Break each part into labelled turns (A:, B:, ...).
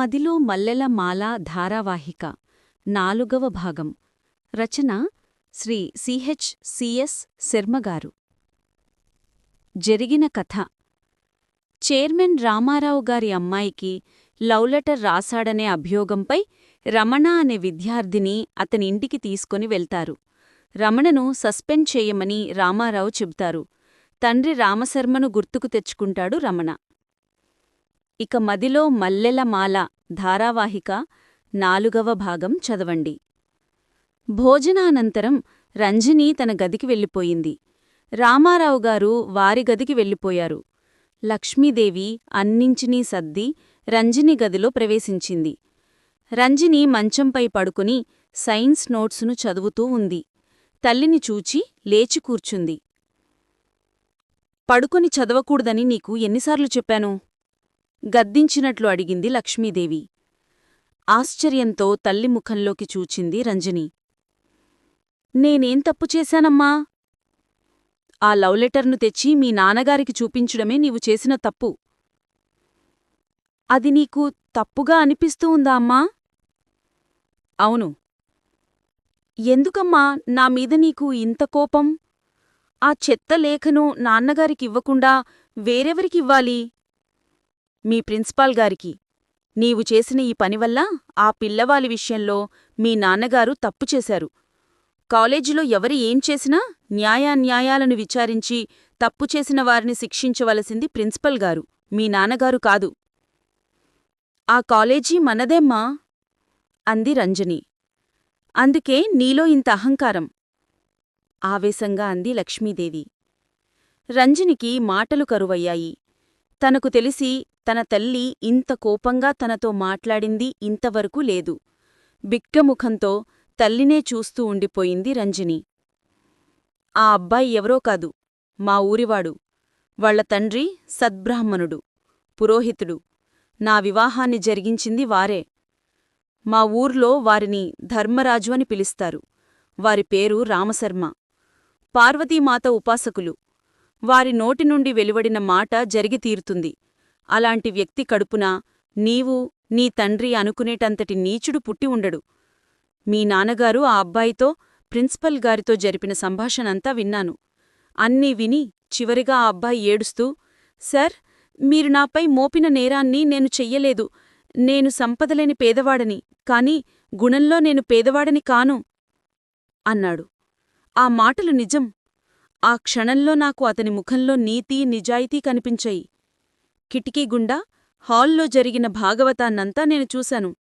A: మదిలో మల్లెల మాల ధారావాహిక నాలుగవ భాగం. రచన శ్రీ సిహెచ్ సిఎస్ శర్మగారు. జరిగిన కథ. చైర్మన్ రామారావు గారి అమ్మాయికి లవ్ లెటర్ రాశాడనే అభియోగంపై రమణ అనే విద్యార్థిని అతని ఇంటికి తీసుకొని వెళ్తారు. రమణను సస్పెండ్ చేయమని రామారావు చెబుతారు. తండ్రి రామశర్మను గుర్తుకు తెచ్చుకుంటాడు రమణ. ఇక మదిలో మల్లెల మాల ధారావాహిక నాలుగవ భాగం చదవండి. భోజనానంతరం రంజని తన గదికి వెళ్ళిపోయింది. రామారావు గారు వారి గదికి వెళ్ళిపోయారు. లక్ష్మీదేవి అన్నించినీ సర్ది రంజని గదిలో ప్రవేశించింది. రంజని మంచంపై పడుకుని సైన్స్ నోట్సును చదువుతూ ఉంది. తల్లిని చూచి లేచి కూర్చుంది. పడుకొని చదవకూడదని నీకు ఎన్నిసార్లు చెప్పాను? గద్దించినట్లు అడిగింది లక్ష్మీదేవి. ఆశ్చర్యంతో తల్లి ముఖంలోకి చూచింది రంజని. నేనేం తప్పు చేశానమ్మా? ఆ లవ్ లెటర్ను తెచ్చి మీ నాన్నగారికి చూపించడమే నీవు చేసిన తప్పు. అది నీకు తప్పుగా అనిపిస్తూ ఉందా అమ్మా? అవును. ఎందుకమ్మా నా మీద నీకు ఇంత కోపం? ఆ చెత్త లేఖను నాన్నగారికివ్వకుండా వేరెవరికివ్వాలి మీ ప్రిన్సిపాల్ గారికి. నీవు చేసిన ఈ పనివల్ల ఆ పిల్లవాలి విషయంలో మీ నాన్నగారు తప్పు చేశారు. కాలేజీలో ఎవరి ఏం చేసినా న్యాయాన్యాయాలను విచారించి తప్పు చేసిన వారిని శిక్షించవలసింది ప్రిన్సిపల్ గారు మీ నాన్నగారు కాదు. ఆ కాలేజీ మనదేమ్మా? అంది రంజని. అందుకే నీలో ఇంత అహంకారం. ఆవేశంగా అంది లక్ష్మీదేవి. రంజనికి మాటలు కరువయ్యాయి. తనకు తెలిసి తన తల్లి ఇంత కోపంగా తనతో మాట్లాడింది ఇంతవరకు లేదు. బిక్కముఖంతో తల్లినే చూస్తూ ఉండిపోయింది రంజిని. ఆ అబ్బాయి ఎవరో కాదు మా ఊరివాడు. వాళ్ళ తండ్రి సద్బ్రాహ్మణుడు పురోహితుడు. నా వివాహాన్ని జరిగించింది వారే. మా ఊర్లో వారిని ధర్మరాజు అని పిలుస్తారు. వారి పేరు రామశర్మ. పార్వతీమాత ఉపాసకులు. వారి నోటి నుండి వెలువడిన మాట జరిగి తీరుతుంది. అలాంటి వ్యక్తి కడుపున నీవు నీ తండ్రి అనుకునేటంతటి నీచుడు పుట్టి ఉండడు. మీ నాన్నగారు ఆ అబ్బాయితో ప్రిన్సిపల్ గారితో జరిపిన సంభాషణంతా విన్నాను. అన్నీ విని చివరిగా ఆ అబ్బాయి ఏడుస్తూ సార్ మీరు నాపై మోపిన నేరాన్ని నేను చెయ్యలేదు. నేను సంపదలేని పేదవాడని కాని గుణంలో నేను పేదవాడని కాను అన్నాడు. ఆ మాటలు నిజం. ఆ క్షణంలో నాకు అతని ముఖంలో నీతి నిజాయితీ కనిపించాయి. కిటికీ గుండా హాల్లో జరిగిన భాగవతాన్నంతా నేను చూశాను.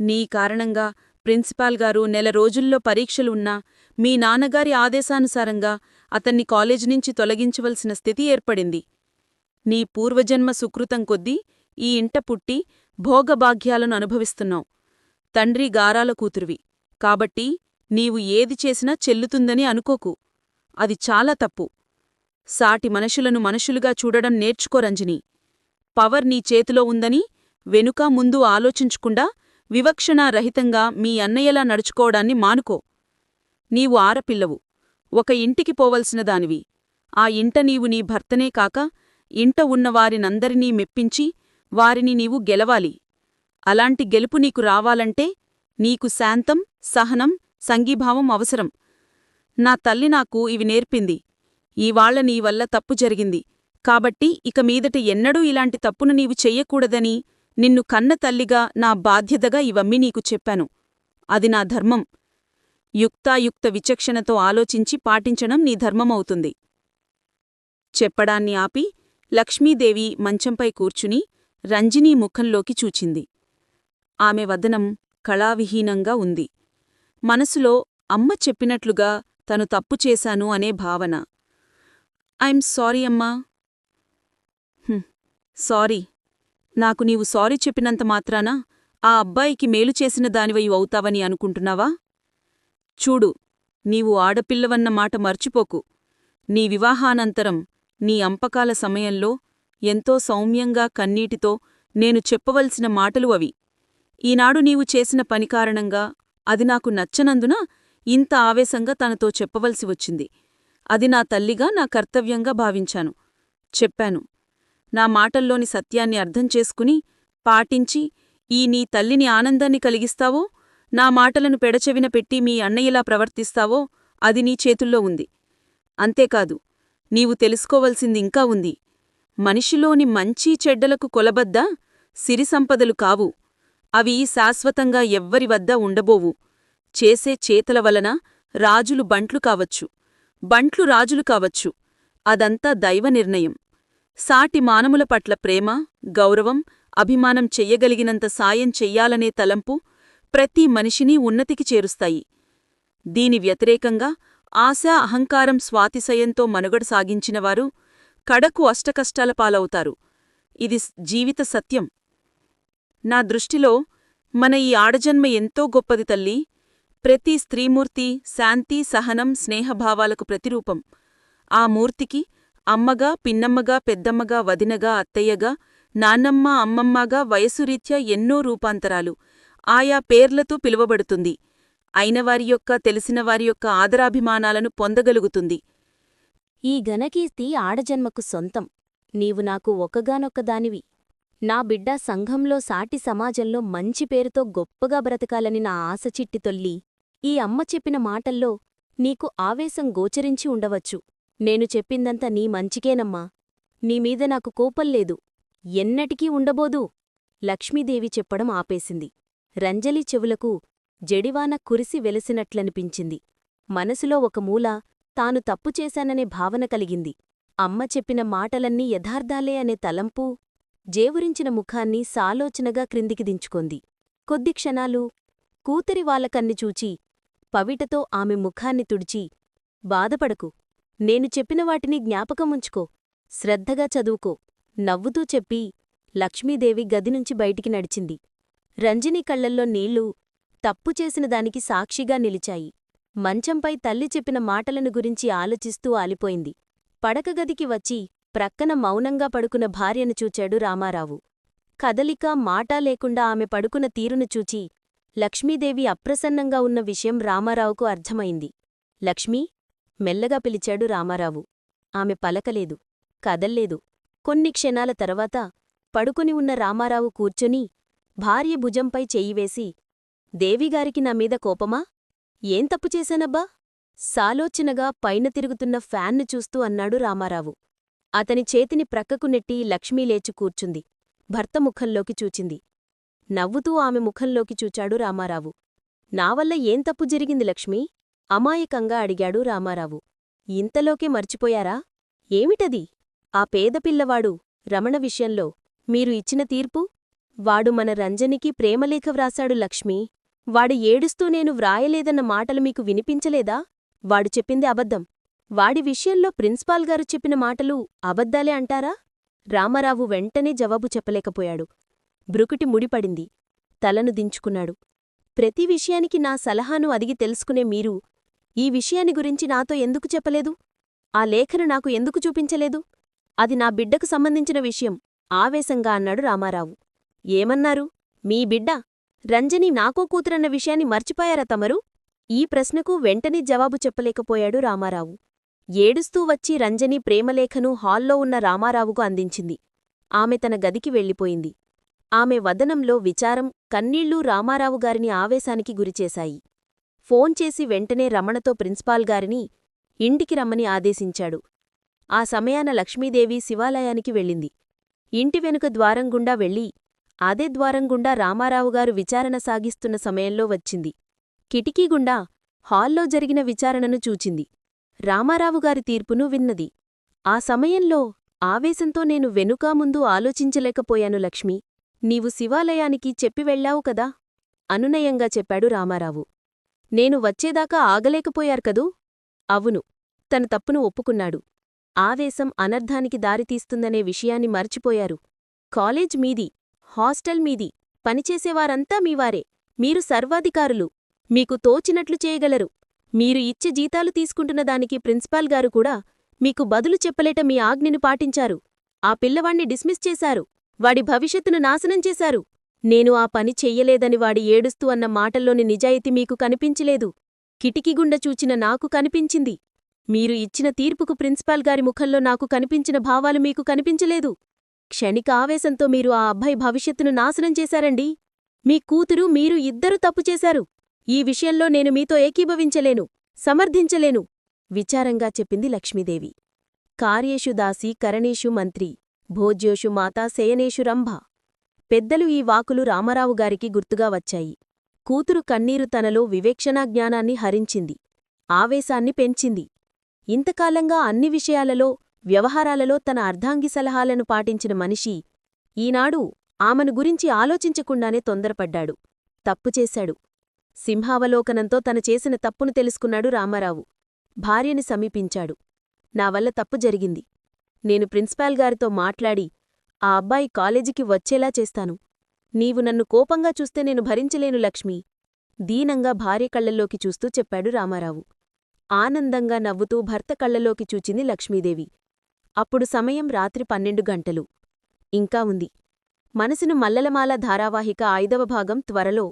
A: నీ కారణంగా ప్రిన్సిపాల్ గారు నెల రోజుల్లో పరీక్షలు ఉన్నా మీ నాన్నగారి ఆదేశానుసారంగా అతన్ని కాలేజీనించి తొలగించవలసిన స్థితి ఏర్పడింది. నీ పూర్వజన్మ సుకృతం కొద్దీ ఈ ఇంట పుట్టి భోగభాగ్యాలను అనుభవిస్తున్నావు. తండ్రి గారాల కూతురువి. కాబట్టి నీవు ఏది చేసినా చెల్లుతుందని అనుకోకు. అది చాలా తప్పు. సాటి మనుషులను మనుషులుగా చూడడం నేర్చుకోరంజని పవర్ నీ చేతిలో ఉందని వెనుక ముందు ఆలోచించకుండా వివక్షణారహితంగా మీ అన్నయ్యలా నడుచుకోవడాన్ని మానుకో. నీవు ఆరపిల్లవు ఒక ఇంటికి పోవలసిన దానివి ఆ ఇంట నీవు నీ భర్తనే కాక ఇంట ఉన్నవారినందరినీ మెప్పించి వారిని నీవు గెలవాలి. అలాంటి గెలుపు నీకు రావాలంటే నీకు శాంతం సహనం సంఘీభావం అవసరం. నా తల్లి నాకు ఇవి నేర్పింది. ఈవాళ్ళ నీవల్ల తప్పు జరిగింది. కాబట్టి ఇక మీదట ఎన్నడూ ఇలాంటి తప్పును నీవు చెయ్యకూడదని నిన్ను కన్న తల్లిగా నా బాధ్యతగా ఇవమ్మి నీకు చెప్పాను. అది నా ధర్మం. యుక్తాయుక్త విచక్షణతో ఆలోచించి పాటించడం నీ ధర్మమవుతుంది. చెప్పడాన్ని ఆపి లక్ష్మీదేవి మంచంపై కూర్చుని రంజినీ ముఖంలోకి చూచింది. ఆమె వదనం కళావిహీనంగా ఉంది. మనసులో అమ్మ చెప్పినట్లుగా తను తప్పు చేశాను అనే భావన. ఐఎమ్ సారీ అమ్మా. సారీ. నాకు నీవు సారీ చెప్పినంత మాత్రాన ఆ అబ్బాయికి మేలు చేసిన దానివై అవుతావని అనుకుంటున్నావా? చూడు నీవు ఆడపిల్లవన్న మాట మర్చిపోకు. నీ వివాహానంతరం నీ అంపకాల సమయంలో ఎంతో సౌమ్యంగా కన్నీటితో నేను చెప్పవలసిన మాటలు అవి. ఈనాడు నీవు చేసిన పని కారణంగా అది నాకు నచ్చనందున ఇంత ఆవేశంగా తనతో చెప్పవలసి వచ్చింది. అది నా తల్లిగా నా కర్తవ్యంగా భావించాను. చెప్పాను. నా మాటల్లోని సత్యాన్ని అర్థం చేసుకుని పాటించి ఈ నీ తల్లిని ఆనందాన్ని కలిగిస్తావో నా మాటలను పెడచెవిన పెట్టి మీ అన్నయ్యలా ప్రవర్తిస్తావో అది నీ చేతుల్లో ఉంది. అంతేకాదు నీవు తెలుసుకోవలసింది ఇంకా ఉంది. మనిషిలోని మంచి చెడ్డలకు కొలబద్ద సిరి సంపదలు కావు. అవి శాశ్వతంగా ఎవ్వరి వద్ద ఉండబోవు. చేసే చేతల వలన రాజులు బంట్లు కావచ్చు. బంట్లు రాజులు కావచ్చు. అదంతా దైవ నిర్ణయం. సాటి మానముల పట్ల ప్రేమ గౌరవం అభిమానం చెయ్యగలిగినంత సాయం చెయ్యాలనే తలంపు ప్రతి మనిషిని ఉన్నతికి చేరుస్తాయి. దీని వ్యతిరేకంగా ఆశా అహంకారం స్వాతిశయంతో మనుగడ సాగించినవారు కడకు అష్టకష్టాల పాలవుతారు. ఇది జీవిత సత్యం. నా దృష్టిలో మన ఈ ఆడజన్మ ఎంతో గొప్పది తల్లి ప్రతి స్త్రీమూర్తి శాంతి సహనం స్నేహభావాలకు ప్రతిరూపం. ఆ మూర్తికి అమ్మగా పిన్నమ్మగా పెద్దమ్మగా వదినగా అత్తయ్యగా నాన్నమ్మ అమ్మమ్మగా వయసురీత్యా ఎన్నో రూపాంతరాలు. ఆయా పేర్లతో పిలువబడుతుంది. అయినవారి యొక్క తెలిసినవారి యొక్క ఆదరాభిమానాలను పొందగలుగుతుంది.
B: ఈ ఘనకీర్తి ఆడజన్మకు సొంతం. నీవు నాకు ఒక్కగానొక్కదానివి నా బిడ్డ సంఘంలో సాటి సమాజంలో మంచి పేరుతో గొప్పగా బ్రతకాలని నా ఆశ చిట్టి తొల్లి ఈ అమ్మ చెప్పిన మాటల్లో నీకు ఆవేశం గోచరించి ఉండవచ్చు. నేను చెప్పిందంతా నీ మంచికేనమ్మా. నీమీద నాకు కోపంలేదు ఎన్నటికీ ఉండబోదు. లక్ష్మీదేవి చెప్పడం ఆపేసింది. రంజలి చెవులకు జడివాన కురిసి వెలసినట్లనిపించింది. మనసులో ఒక మూల తాను తప్పు చేశాననే భావన కలిగింది. అమ్మ చెప్పిన మాటలన్నీ యథార్థాలే అనే తలంపు జేవురించిన ముఖాన్ని సాలోచనగా క్రిందికి దించుకొంది. కొద్ది క్షణాలు కూతురి వాళ్ళకన్ని చూచి పవిటతో ఆమె ముఖాన్ని తుడిచి బాధపడకు. నేను చెప్పిన వాటిని జ్ఞాపకముంచుకో. శ్రద్ధగా చదువుకో. నవ్వుతూ చెప్పి లక్ష్మీదేవి గదినుంచి బయటికి నడిచింది. రంజనీ కళ్ళల్లో నీళ్ళు తప్పు చేసిన దానికి సాక్షిగా నిలిచాయి. మంచంపై తల్లి చెప్పిన మాటలను గురించి ఆలోచిస్తూ ఆలిపోయింది. పడకగదికి వచ్చి ప్రక్కన మౌనంగా పడుకున్న భార్యను చూచాడు రామారావు. కదలిక మాటా లేకుండా ఆమె పడుకున్న తీరును చూచి లక్ష్మీదేవి అప్రసన్నంగా ఉన్న విషయం రామారావుకు అర్థమైంది. లక్ష్మీ మెల్లగా పిలిచాడు రామారావు. ఆమె పలకలేదు కదల్లేదు. కొన్ని క్షణాల తర్వాత పడుకుని ఉన్న రామారావు కూర్చొని భార్య భుజంపై చెయ్యివేసి దేవిగారికి నా మీద కోపమా? ఏం తప్పు చేశానబ్బా? సాలోచనగా పైన తిరుగుతున్న ఫ్యాన్ను చూస్తూ అన్నాడు రామారావు. అతని చేతిని ప్రక్కకు నెట్టి లక్ష్మీ లేచి కూర్చుంది. భర్త ముఖంలోకి చూచింది. నవ్వుతూ ఆమె ముఖంలోకి చూచాడు రామారావు. నావల్ల ఏం తప్పు జరిగింది లక్ష్మీ? అమాయకంగా అడిగాడు రామారావు. ఇంతలోకే మర్చిపోయారా? ఏమిటది? ఆ పేదపిల్లవాడు రమణ విషయంలో మీరు ఇచ్చిన తీర్పు? వాడు మన రంజనికి ప్రేమలేఖ వ్రాశాడు లక్ష్మీ. వాడు ఏడుస్తూ నేను వ్రాయలేదన్న మాటలు మీకు వినిపించలేదా? వాడు చెప్పింది అబద్ధం. వాడి విషయంలో ప్రిన్సిపాల్ గారు చెప్పిన మాటలు అబద్ధాలే అంటారా? రామారావు వెంటనే జవాబు చెప్పలేకపోయాడు. బ్రుకుటి ముడిపడింది. తలను దించుకున్నాడు. ప్రతి విషయానికి నా సలహాను అదిగి తెలుసుకునే మీరు ఈ విషయాన్ని గురించి నాతో ఎందుకు చెప్పలేదు? ఆ లేఖను నాకు ఎందుకు చూపించలేదు? అది నా బిడ్డకు సంబంధించిన విషయం ఆవేశంగా అన్నాడు రామారావు. ఏమన్నారు? మీ బిడ్డ? రంజని నాకో కూతురన్న విషయాన్ని మర్చిపోయారా తమరు? ఈ ప్రశ్నకు వెంటనే జవాబు చెప్పలేకపోయాడు రామారావు. ఏడుస్తూ వచ్చి రంజని ప్రేమలేఖను హాల్లో ఉన్న రామారావుకు అందించింది. ఆమె తన గదికి వెళ్ళిపోయింది. ఆమె వదనంలో విచారం కన్నీళ్ళూ రామారావు గారిని ఆవేశానికి గురిచేశాయి. ఫోన్ చేసి వెంటనే రమణతో ప్రిన్సిపాల్ గారిని ఇంటికి రమ్మని ఆదేశించాడు. ఆ సమయాన లక్ష్మీదేవి శివాలయానికి వెళ్ళింది. ఇంటి వెనుక ద్వారం గుండా వెళ్ళి అదే ద్వారం గుండా రామారావుగారు విచారణ సాగిస్తున్న సమయంలో వచ్చింది. కిటికీ గుండా హాల్లో జరిగిన విచారణను చూచింది. రామారావుగారి తీర్పును విన్నది. ఆ సమయంలో ఆవేశంతో నేను వెనుకా ముందు ఆలోచించలేకపోయాను లక్ష్మి. నీవు శివాలయానికి చెప్పి వెళ్ళావు కదా? అనునయంగా చెప్పాడు రామారావు. నేను వచ్చేదాకా ఆగలేకపోయారు కదూ? అవును. తన తప్పును ఒప్పుకున్నాడు. ఆవేశం అనర్ధానికి దారితీస్తుందనే విషయాన్ని మర్చిపోయారు. కాలేజ్ మీది హాస్టల్ మీది పనిచేసేవారంతా మీవారే. మీరు సర్వాధికారులు. మీకు తోచినట్లు చేయగలరు. మీరు ఇచ్చే జీతాలు తీసుకుంటున్న దానికి ప్రిన్సిపాల్ గారు కూడా మీకు బదులు చెప్పలేట మీ ఆజ్ఞను పాటించారు. ఆ పిల్లవాణ్ణి డిస్మిస్ చేశారు. వాడి భవిష్యత్తును నాశనం చేశారు. నేను ఆ పని చెయ్యలేదని వాడి ఏడుస్తూ అన్న మాటల్లోని నిజాయితీ మీకు కనిపించలేదు. కిటికీగుండ చూచిన నాకు కనిపించింది. మీరు ఇచ్చిన తీర్పుకు ప్రిన్సిపాల్ గారి ముఖంలో నాకు కనిపించిన భావాలు మీకు కనిపించలేదు. క్షణిక ఆవేశంతో మీరు ఆ అబ్బాయి భవిష్యత్తును నాశనం చేశారండి. మీ కూతురు మీరు ఇద్దరూ తప్పు చేశారు. ఈ విషయంలో నేను మీతో ఏకీభవించలేను సమర్థించలేను విచారంగా చెప్పింది లక్ష్మీదేవి. కార్యేషు దాసి కరణేషు మంత్రి భోజ్యోషు మాతా శయనేషు రంభ. పెద్దలు ఈ వాకులు రామారావు గారికి గుర్తుగా వచ్చాయి. కూతురు కన్నీరు తనలో వివేక్షణా జ్ఞానాన్ని హరించింది. ఆవేశాన్ని పెంచింది. ఇంతకాలంగా అన్ని విషయాలలో వ్యవహారాలలో తన అర్ధాంగి సలహాలను పాటించిన మనిషి ఈనాడు ఆమెను గురించి ఆలోచించకుండానే తొందరపడ్డాడు. తప్పుచేశాడు సింహావలోకనంతో తన చేసిన తప్పును తెలుసుకున్నాడు రామారావు. భార్యని సమీపించాడు. నా వల్ల తప్పు జరిగింది. నేను ప్రిన్సిపాల్ గారితో మాట్లాడి ఆ అబ్బాయి కాలేజీకి వచ్చేలా చేస్తాను. నీవు నన్ను కోపంగా చూస్తే నేను భరించలేను లక్ష్మి. దీనంగా భార్య కళ్ళల్లోకి చూస్తూ చెప్పాడు రామారావు. ఆనందంగా నవ్వుతూ భర్త కళ్ళలోకి చూచింది లక్ష్మీదేవి. అప్పుడు సమయం రాత్రి పన్నెండు గంటలు. ఇంకా ఉంది. మనసును మల్లలమాల ధారావాహిక ఐదవ భాగం త్వరలో.